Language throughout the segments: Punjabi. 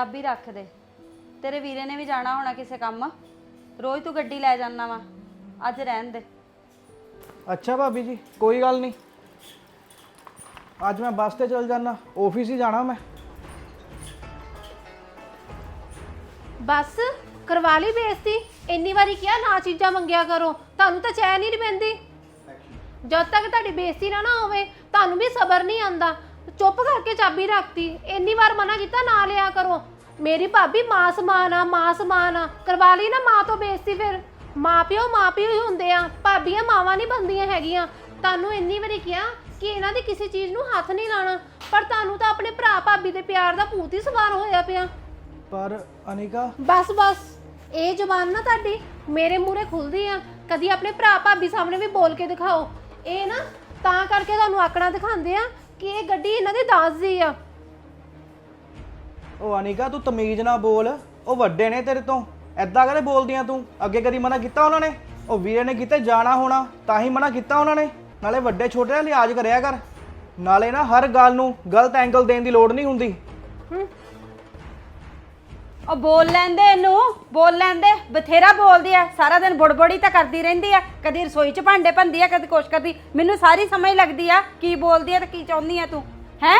ਚਾਬੀ ਰੱਖ ਦੇ। ਤੇਰੇ ਵੀਰੇ ਨੇ ਵੀ ਜਾਣਾ ਹੋਣਾ ਕਿਸੇ ਕੰਮ। ਰੋਜ਼ ਤੂੰ ਗੱਡੀ ਲੈ ਜਾਂਦਾ ਵਾ। ਅੱਜ ਰਹਿਣ ਦੇ। ਅੱਛਾ ਭਾਬੀ ਜੀ ਕੋਈ ਗੱਲ ਨਹੀਂ। ਅੱਜ ਮੈਂ ਬੱਸ ਤੇ ਚਲ ਜਾਣਾ ਆਫਿਸ ਹੀ ਜਾਣਾ ਮੈਂ। ਬਸ? ਕਰਵਾ ਲਈ ਬੇਇੱਜ਼ਤੀ? ਇੰਨੀ ਵਾਰੀ ਕਿਹਾ ਨਾ ਚੀਜ਼ਾਂ ਮੰਗਿਆ ਕਰੋ। ਤੁਹਾਨੂੰ ਤਾਂ ਚੈਨ ਹੀ ਨਹੀਂ ਪੈਂਦੀ। ਜਦ ਤੱਕ ਤੁਹਾਡੀ ਬੇਇੱਜ਼ਤੀ ਨਾ ਨਾ ਹੋਵੇ ਤੁਹਾਨੂੰ ਵੀ ਸਬਰ ਨਹੀਂ ਆਂਦਾ ਚੁੱਪ ਕਰਕੇ ਚਾਬੀ ਰੱਖਤੀ। ਇੰਨੀ ਵਾਰ ਮਨਾ ਕੀਤਾ ਨਾ ਲਿਆ ਕਰੋ। ਮੇਰੀ ਭਾਬੀ ਮਾਂ ਸਮਾਨ ਆ ਮਾਂ ਸਮਾਨ ਆ। ਕਰਵਾ ਲਈ ਨਾ ਮਾਂ ਤੋਂ ਬੇਇੱਜ਼ਤੀ ਫਿਰ। ਮਾਂ ਪਿਓ ਮਾਂ ਪਿਓ ਹੀ ਹੁੰਦੇ ਆ। ਭਾਬੀਆਂ ਮਾਵਾਂ ਨਹੀਂ ਬੰਦੀਆਂ ਹੈਗੀਆਂ। ਤੁਹਾਨੂੰ ਇੰਨੀ ਵਾਰੀ ਕਿਹਾ ਕਿ ਇਹਨਾਂ ਦੀ ਕਿਸੇ ਚੀਜ਼ ਨੂੰ ਹੱਥ ਨਹੀਂ ਲਾਣਾ। ਪਰ ਤੁਹਾਨੂੰ ਤਾਂ ਆਪਣੇ ਭਰਾ ਭਾਬੀ ਦੇ ਪਿਆਰ ਦਾ ਭੂਤ ਹੀ ਸਵਾਰ ਹੋਇਆ ਪਿਆ। ਪਰ ਅਨਿਕਾ? ਬਸ ਬਸ। ਇਹ ਜ਼ੁਬਾਨ ਨਾ ਤੁਹਾਡੀ ਮੇਰੇ ਮੂਹਰੇ ਖੁੱਲਦੀ ਆ। ਕਦੀ ਆਪਣੇ ਭਰਾ ਭਾਬੀ ਸਾਹਮਣੇ ਵੀ ਬੋਲ ਕੇ ਦਿਖਾਓ। ਇਹ ਨਾ ਤਾਂ ਕਰਕੇ ਤੁਹਾਨੂੰ ਆਕੜਾ ਦਿਖਾਉਂਦੇ ਆ ਕਿ ਇਹ ਗੱਡੀ ਇਹਨਾਂ ਦੀ ਦਾਸ ਦੀ ਆ? ਉਹ ਅਨਿਕਾ ਤੂੰ ਤਮੀਜ਼ ਨਾਲ ਬੋਲ। ਉਹ ਵੱਡੇ ਨੇ ਤੇਰੇ ਤੋਂ। ਐਦਾਂ ਕਰੇ ਬੋਲਦੀਆਂ ਤੂੰ? ਅੱਗੇ ਕਦੀ ਮਨਾ ਕੀਤਾ ਉਹਨਾਂ ਨੇ? ਉਹ ਵੀਰੇ ਨੇ ਕਿਤੇ ਜਾਣਾ ਹੋਣਾ ਤਾਂ ਹੀ ਮਨਾ ਕੀਤਾ ਉਹਨਾਂ ਨੇ। ਨਾਲੇ ਵੱਡੇ ਛੋਟੇ ਦਾ ਲਿਹਾਜ਼ ਕਰਿਆ ਕਰ। ਨਾਲੇ ਨਾ ਹਰ ਗੱਲ ਨੂੰ ਗਲਤ ਐਂਗਲ ਦੇਣ ਦੀ ਲੋੜ ਨਹੀਂ ਹੁੰਦੀ। ਹੂੰ। ਉਹ ਬੋਲ ਲੈਂਦੇ ਇਹਨੂੰ, ਬੋਲ ਲੈਂਦੇ, ਬਥੇਰਾ ਬੋਲਦੀ ਆ, ਸਾਰਾ ਦਿਨ ਬੜਬੜੀ ਤਾਂ ਕਰਦੀ ਰਹਿੰਦੀ ਆ, ਕਦੀ ਰਸੋਈ 'ਚ ਭਾਂਡੇ ਭੰਦੀ ਆ, ਕਦੀ ਕੁਛ ਕਰਦੀ, ਮੈਨੂੰ ਸਾਰੀ ਸਮਝ ਲੱਗਦੀ ਆ ਕੀ ਬੋਲਦੀ ਆ ਤੇ ਕੀ ਚਾਹੁੰਦੀ ਆ ਤੂੰ, ਹੈ?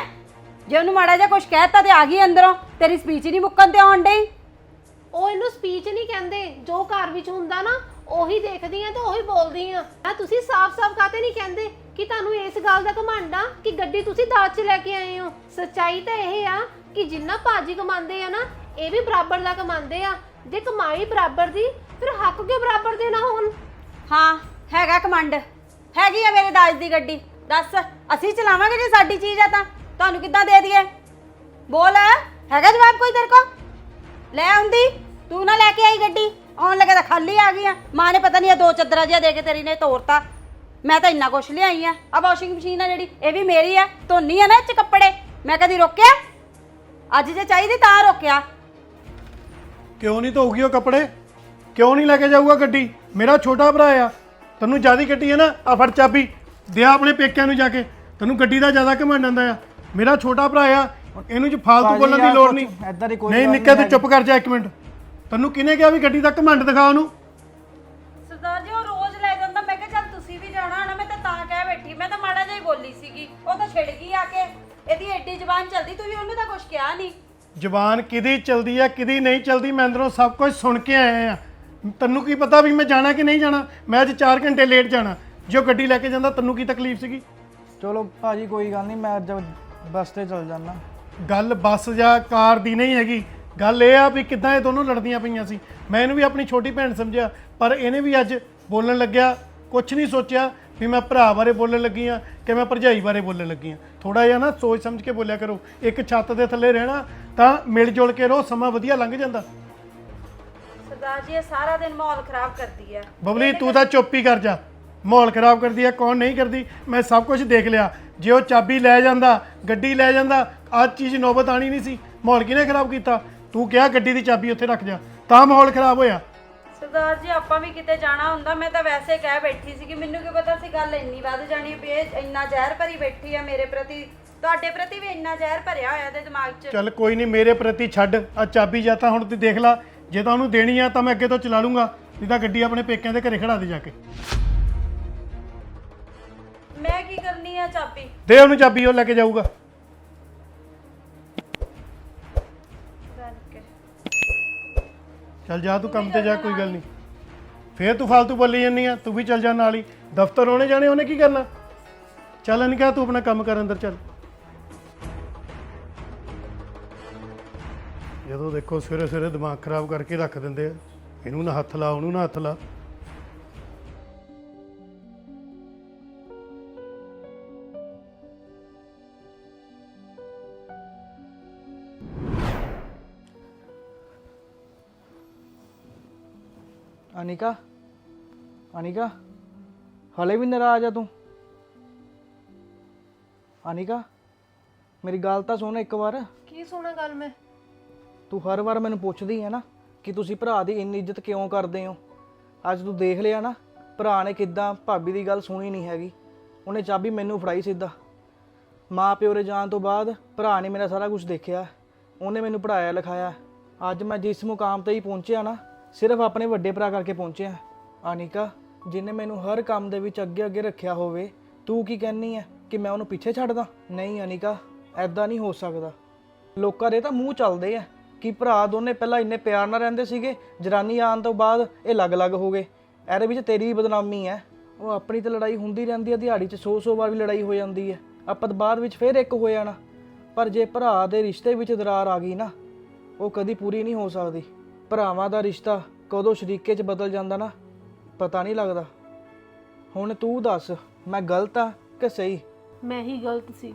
ਜੇ ਉਹਨੂੰ ਮਾੜਾ ਜਿਹਾ ਕੁਛ ਕਹਿਤਾ ਤੇ ਆ ਗਈ ਅੰਦਰੋਂ, ਤੇਰੀ ਸਪੀਚ ਨਹੀਂ ਮੁੱਕਣ ਤੇ ਆਉਣ ਡਈ। ਉਹ ਇਹਨੂੰ ਸਪੀਚ ਨਹੀਂ ਕਹਿੰਦੇ, ਜੋ ਘਰ ਵਿੱਚ ਹੁੰਦਾ ਨਾ, ਉਹੀ ਦੇਖਦੀ ਆ ਤੇ ਉਹੀ ਬੋਲਦੀ ਆ। ਆ ਤੁਸੀਂ ਸਾਫ਼-ਸਾਫ਼ ਕਾਤੇ ਨਹੀਂ ਕਹਿੰਦੇ ਕਿ ਤੁਹਾਨੂੰ ਇਸ ਗੱਲ ਦਾ ਘਮੰਡ ਆ ਕਿ ਗੱਡੀ ਤੁਸੀਂ ਦਾਜ 'ਚ ਲੈ ਕੇ ਆਏ ਹੋ? ਸੱਚਾਈ ਤਾਂ ਇਹ ਆ ਕਿ ਜਿੰਨਾ ਭਾਜੀ ਕਮਾਉਂਦੇ ਆ ਨਾ ਇਹ ਵੀ ਬਰਾਬਰ ਦਾ ਕਮਾਉਂਦੇ ਆ। ਜੇ ਕਮਾਈ ਬਰਾਬਰ ਦੀ, ਫਿਰ ਹੱਕ ਕਿਉਂ ਬਰਾਬਰ ਦੇ ਨਾ ਹੋਣ? ਹਾਂ, ਹੈਗਾ ਕਮੰਡ। ਹੈਗੀ ਆ ਮੇਰੇ ਦਾਜ ਦੀ ਗੱਡੀ। ਦੱਸ, ਅਸੀਂ ਚਲਾਵਾਂਗੇ ਜੇ ਸਾਡੀ ਚੀਜ਼ ਆ ਤਾਂ? ਤੁਹਾਨੂੰ ਕਿੱਦਾਂ ਦੇ ਦਈਏ? ਬੋਲ, ਹੈਗਾ ਜਵਾਬ ਕੋਈ ਤੇਰੇ ਕੋ ਲੈ ਆਉਂਦੀ, ਤੂੰ ਨਾ ਲੈ ਕੇ ਆਈ ਗੱਡੀ। ਆਉਣ ਲੱਗੇ ਤਾਂ ਖਾਲੀ ਆ ਗਈ ਆ। ਮਾਂ ਨੇ ਪਤਾ ਨਹੀਂ ਇਹ ਦੋ ਚੱਦਰਾ ਜਿਹਾ ਦੇ ਕੇ ਤੇਰੀ ਨੇ ਤੋੜਤਾ ਮੈਂ ਤਾਂ ਇੰਨਾ ਕੁਛ ਲਿਆਈ ਆ। ਆ ਵਾਸ਼ਿੰਗ ਮਸ਼ੀਨ ਆ ਜਿਹੜੀ, ਇਹ ਵੀ ਮੇਰੀ ਆ। ਧੋਨੀ ਆ ਨਾ ਇਹ ਚ ਕੱਪੜੇ। ਮੈਂ ਕਦੀ ਰੋਕਿਆ? ਅੱਜ ਜੇ ਚਾਹੀਦੀ ਤਾਂ ਰੋਕਿਆ। ਕਿਉਂ ਨਹੀਂ ਧੋਊਗੀ ਉਹ ਕੱਪੜੇ? ਕਿਉਂ ਨਹੀਂ ਲੈ ਕੇ ਜਾਊਗਾ ਗੱਡੀ? ਮੇਰਾ ਛੋਟਾ ਭਰਾ ਆ। ਤੈਨੂੰ ਜਿਆਦੀ ਗੱਡੀ ਹੈ ਨਾ ਆ ਫੜ ਚਾਬੀ। ਦੇ ਆਪਣੇ ਪੇਕਿਆਂ ਨੂੰ ਜਾ ਕੇ। ਤੈਨੂੰ ਗੱਡੀ ਦਾ ਜ਼ਿਆਦਾ ਘਮੰਡ ਆਂਦਾ ਆ। ਮੇਰਾ ਛੋਟਾ ਭਰਾ ਆ ਇਹਨੂੰ ਚ ਫਾਲਤੂ ਬੋਲਣ ਦੀ ਲੋੜ ਨਹੀਂ। ਏਦਾਂ ਦੀ ਕੋਈ ਨਹੀਂ ਨਿੱਕਾ ਤੂੰ ਚੁੱਪ ਕਰ ਜਾ ਇੱਕ ਮਿੰਟ। ਤੈਨੂੰ ਕਿਹਨੇ ਕਿਹਾ ਵੀ ਗੱਡੀ ਦਾ ਘਮੰਡ ਦਿਖਾ ਉਹਨੂੰ? ਸਰਦਾਰ ਜੀ ਉਹ ਰੋਜ਼ ਲੈ ਜਾਂਦਾ। ਮੈਂ ਕਿਹਾ ਚੱਲ ਤੁਸੀਂ ਵੀ ਜਾਣਾ ਹਨਾ ਮੈਂ ਤਾਂ ਤਾਂ ਕਹਿ ਬੈਠੀ। ਮੈਂ ਤਾਂ ਮਾੜਾ ਜਿਹਾ ਹੀ ਬੋਲੀ ਸੀਗੀ। ਉਹ ਤਾਂ ਛਿੜ ਗਈ ਆ ਕੇ। ਇਹਦੀ ਐਡੀ ਜ਼ਬਾਨ ਚਲਦੀ। ਤੁਸੀਂ ਉਹਨੂੰ ਤਾਂ ਕੁਝ ਕਿਹਾ ਨਹੀਂ। ਜ਼ਬਾਨ ਕਿਹਦੀ ਚਲਦੀ ਆ ਕਿਹਦੀ ਨਹੀਂ ਚਲਦੀ ਮੈਂ ਅੰਦਰੋਂ ਸਭ ਕੁਝ ਸੁਣ ਕੇ ਆਇਆ ਆ। ਤੈਨੂੰ ਕੀ ਪਤਾ ਵੀ ਮੈਂ ਜਾਣਾ ਕਿ ਨਹੀਂ ਜਾਣਾ? ਮੈਂ ਅੱਜ 4 ਘੰਟੇ ਲੇਟ ਜਾਣਾ। ਜੋ ਗੱਡੀ ਲੈ ਕੇ ਜਾਂਦਾ ਤੈਨੂੰ ਕੀ ਤਕਲੀਫ ਸੀਗੀ? ਚਲੋ ਭਾਜੀ ਕੋਈ ਗੱਲ ਨਹੀਂ ਮੈਂ ਅੱਜ ਬੱਸ ਤੇ ਚਲ ਜਾਣਾ ਗੱਲ ਬੱਸ ਜਾਂ ਕਾਰ ਦੀ ਨਹੀਂ ਹੈਗੀ। ਗੱਲ ਇਹ ਆ ਵੀ ਕਿੱਦਾਂ ਇਹ ਦੋਨੋਂ ਲੜਦੀਆਂ ਪਈਆਂ ਸੀ। ਮੈਂ ਇਹਨੂੰ ਵੀ ਆਪਣੀ ਛੋਟੀ ਭੈਣ ਸਮਝਿਆ ਪਰ ਇਹਨੇ ਵੀ ਅੱਜ ਬੋਲਣ ਲੱਗਿਆ। ਕੁਝ ਨਹੀਂ ਸੋਚਿਆ ਵੀ ਮੈਂ ਭਰਾ ਬਾਰੇ ਬੋਲਣ ਲੱਗੀ ਆ ਕਿ ਮੈਂ ਭਰਜਾਈ ਬਾਰੇ ਬੋਲਣ ਲੱਗੀ ਆ। ਥੋੜਾ ਜਿਹਾ ਨਾ ਸੋਚ ਸਮਝ ਕੇ ਬੋਲਿਆ ਕਰੋ। ਇੱਕ ਛੱਤ ਦੇ ਥੱਲੇ ਰਹਿਣਾ ਤਾਂ ਮਿਲ ਜੁਲ ਕੇ ਰਹੋ ਸਮਾਂ ਵਧੀਆ ਲੰਘ ਜਾਂਦਾ। ਸਰਦਾਰ ਜੀ ਇਹ ਸਾਰਾ ਦਿਨ ਮਾਹੌਲ ਖਰਾਬ ਕਰਦੀ ਆ। ਬਬਲੀ ਤੂੰ ਤਾਂ ਚੁੱਪ ਹੀ ਕਰ ਜਾ। ਮਾਹੌਲ ਖਰਾਬ ਕਰਦੀ ਆ ਕੌਣ ਨਹੀਂ ਕਰਦੀ? ਮੈਂ ਸਭ ਕੁਝ ਦੇਖ ਲਿਆ। ਜੇ ਉਹ ਚਾਬੀ ਲੈ ਜਾਂਦਾ ਗੱਡੀ ਲੈ ਜਾਂਦਾ ਆਹ ਚੀਜ਼ ਨੌਬਤ ਆਣੀ ਨਹੀਂ ਸੀ। ਮਾਹੌਲ ਕਿਹਨੇ ਖਰਾਬ ਕੀਤਾ? ਤੂੰ ਕਿਹਾ ਗੱਡੀ ਦੀ ਚਾਬੀ ਉੱਥੇ ਰੱਖ ਜਾ। ਤਾਂ ਮਾਹੌਲ ਖਰਾਬ ਹੋਇਆ। ਸਰਦਾਰ ਜੀ ਆਪਾਂ ਵੀ ਕਿਤੇ ਜਾਣਾ ਹੁੰਦਾ ਮੈਂ ਤਾਂ ਵੈਸੇ ਕਹਿ ਬੈਠੀ ਸੀ ਕਿ ਮੈਨੂੰ ਕੀ ਪਤਾ ਸੀ ਗੱਲ ਇੰਨੀ ਵੱਧ ਜਾਣੀ ਵੀ ਇਹ ਇੰਨਾ ਜ਼ਹਿਰ ਭਰੀ ਬੈਠੀ ਆ ਮੇਰੇ ਪ੍ਰਤੀ। ਤੁਹਾਡੇ ਪ੍ਰਤੀ ਵੀ ਇੰਨਾ ਜ਼ਹਿਰ ਭਰਿਆ ਹੋਇਆ ਇਹਦੇ ਦਿਮਾਗ 'ਚ। ਚੱਲ ਕੋਈ ਨਹੀਂ ਮੇਰੇ ਪ੍ਰਤੀ ਛੱਡ। ਆ ਚਾਬੀ ਜਾਂ ਤਾਂ ਹੁਣ ਤੂੰ ਦੇਖ ਲੈ। ਜੇ ਤਾਂ ਉਹਨੂੰ ਦੇਣੀ ਆ ਤਾਂ ਮੈਂ ਅੱਗੇ ਤੋਂ ਚਲਾ ਲੂੰਗਾ। ਨਹੀਂ ਤਾਂ ਗੱਡੀ ਆਪਣੇ ਪੇਕਿਆਂ ਦੇ ਘਰੇ ਖੜਾ ਦੇ ਜਾ ਕੇ। ਮੈਂ ਕੀ ਕਰਨੀ ਆ ਚਾਬੀ? ਦੇ ਉਹਨੂੰ ਚਾਬੀ ਉਹ ਲੈ ਕੇ ਜਾਊਗਾ। ਚੱਲ ਜਾ ਤੂੰ ਕੰਮ ਤੇ ਜਾ ਕੋਈ ਗੱਲ ਨਹੀਂ। ਫੇਰ ਤੂੰ ਫालतू ਬੋਲੀ ਜਾਂਦੀ ਆ ਤੂੰ ਵੀ ਚੱਲ ਜਾ ਨਾਲ ਹੀ। ਦਫ਼ਤਰ ਉਹਨੇ ਜਾਣੇ ਉਹਨੇ ਕੀ ਕਰਨਾ? ਚੱਲ ਨਹੀਂ ਕਿਹਾ ਤੂੰ ਆਪਣਾ ਕੰਮ ਕਰ ਅੰਦਰ ਚੱਲ। ਜਦੋਂ ਦੇਖੋ ਸਵੇਰੇ ਸਵੇਰੇ ਦਿਮਾਗ ਖਰਾਬ ਕਰਕੇ ਰੱਖ ਦਿੰਦੇ ਆ। ਇਹਨੂੰ ਨਾ ਹੱਥ ਲਾ ਉਹਨੂੰ ਨਾ ਹੱਥ ਲਾ। ਅਨਿਕਾ ਅਨਿਕਾ ਹਲੇ ਵੀ ਨਾਰਾਜ਼ ਆ ਤੂੰ? ਅਨਿਕਾ ਮੇਰੀ ਗੱਲ ਤਾਂ ਸੁਣ ਇੱਕ ਵਾਰ। ਕੀ ਸੁਣਾ ਗੱਲ ਮੈਂ? ਤੂੰ ਹਰ ਵਾਰ ਮੈਨੂੰ ਪੁੱਛਦੀ ਹੈ ਨਾ ਕਿ ਤੁਸੀਂ ਭਰਾ ਦੀ ਇੰਨੀ ਇੱਜ਼ਤ ਕਿਉਂ ਕਰਦੇ ਹੋ? ਅੱਜ ਤੂੰ ਦੇਖ ਲਿਆ ਨਾ, ਭਰਾ ਨੇ ਕਿੱਦਾਂ ਭਾਬੀ ਦੀ ਗੱਲ ਸੁਣੀ ਨਹੀਂ ਹੈਗੀ। ਉਹਨੇ ਚਾਬੀ ਮੈਨੂੰ ਫੜਾਈ ਸਿੱਧਾ। ਮਾਂ ਪਿਓ ਦੇ ਜਾਣ ਤੋਂ ਬਾਅਦ ਭਰਾ ਨੇ ਮੇਰਾ ਸਾਰਾ ਕੁਝ ਦੇਖਿਆ। ਉਹਨੇ ਮੈਨੂੰ ਪੜਾਇਆ ਲਿਖਾਇਆ। ਅੱਜ ਮੈਂ ਜਿਸ ਮੁਕਾਮ ਤੇ ਹੀ ਪਹੁੰਚਿਆ ਨਾ, ਸਿਰਫ ਆਪਣੇ ਵੱਡੇ ਭਰਾ ਕਰਕੇ ਪਹੁੰਚਿਆ। ਅਨਿਕਾ ਜਿਨੇ ਮੈਨੂੰ ਹਰ ਕੰਮ ਦੇ ਵਿੱਚ ਅੱਗੇ ਅੱਗੇ ਰੱਖਿਆ ਹੋਵੇ, ਤੂੰ ਕੀ ਕਹਿਨੀ ਹੈ ਕਿ ਮੈਂ ਉਹਨੂੰ ਪਿੱਛੇ ਛੱਡਦਾ? ਨਹੀਂ ਅਨਿਕਾ ਐਦਾਂ ਨਹੀਂ ਹੋ ਸਕਦਾ। ਲੋਕਾਂ ਦੇ ਤਾਂ ਮੂੰਹ ਚੱਲਦੇ ਆ ਕਿ ਭਰਾ ਦੋਨੇ ਪਹਿਲਾਂ ਇੰਨੇ ਪਿਆਰ ਨਾਲ ਰਹਿੰਦੇ ਸੀਗੇ? ਜਰਾਨੀ ਆਉਣ ਤੋਂ ਬਾਅਦ ਇਹ ਅਲੱਗ-ਅਲੱਗ ਹੋ ਗਏ। ਇਹਦੇ ਵਿੱਚ ਤੇਰੀ ਵੀ ਬਦਨਾਮੀ ਹੈ। ਉਹ ਆਪਣੀ ਤਾਂ ਲੜਾਈ ਹੁੰਦੀ ਰਹਿੰਦੀ ਹੈ, ਦਿਹਾੜੀ 'ਚ 100-100 ਵਾਰ ਵੀ ਲੜਾਈ ਹੋ ਜਾਂਦੀ ਹੈ। ਆਪਾਂ ਤਾਂ ਬਾਅਦ ਵਿੱਚ ਫੇਰ ਇੱਕ ਹੋ ਜਾਣਾ। ਪਰ ਜੇ ਭਰਾ ਦੇ ਰਿਸ਼ਤੇ ਵਿੱਚ ਦਰਾਰ ਆ ਗਈ ਨਾ, ਉਹ ਕਦੀ ਪੂਰੀ ਨਹੀਂ ਹੋ ਸਕਦੀ। ਭਰਾਵਾਂ ਦਾ ਰਿਸ਼ਤਾ ਕਦੋਂ ਸ਼ਰੀਕੇ 'ਚ ਬਦਲ ਜਾਂਦਾ ਨਾ, ਪਤਾ ਨਹੀਂ ਲੱਗਦਾ। ਹੁਣ ਤੂੰ ਦੱਸ, ਮੈਂ ਗਲਤ ਆ ਕਿ ਸਹੀ? ਮੈਂ ਹੀ ਗਲਤ ਸੀ।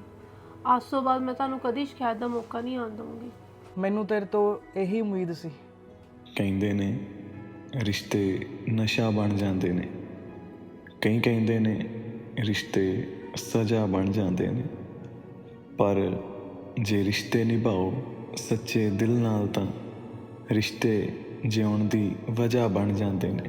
ਅੱਜ ਤੋਂ ਬਾਅਦ ਮੈਂ ਤੁਹਾਨੂੰ ਕਦੀ ਸ਼ਿਕਾਇਤ ਦਾ ਮੌਕਾ ਨਹੀਂ ਆਉਣ ਦਵਾਂਗੀ ਮੈਨੂੰ ਤੇਰੇ ਤੋਂ ਇਹੀ ਉਮੀਦ ਸੀ। ਕਹਿੰਦੇ ਨੇ, ਰਿਸ਼ਤੇ ਨਸ਼ਾ ਬਣ ਜਾਂਦੇ ਨੇ। ਕਈ ਕਹਿੰਦੇ ਨੇ, ਰਿਸ਼ਤੇ ਸਜ਼ਾ ਬਣ ਜਾਂਦੇ ਨੇ। ਪਰ ਜੇ ਰਿਸ਼ਤੇ ਨਿਭਾਓ ਸੱਚੇ ਦਿਲ ਨਾਲ ਤਾਂ ਰਿਸ਼ਤੇ ਜਿਉਣ ਦੀ ਵਜ੍ਹਾ ਬਣ ਜਾਂਦੇ ਨੇ।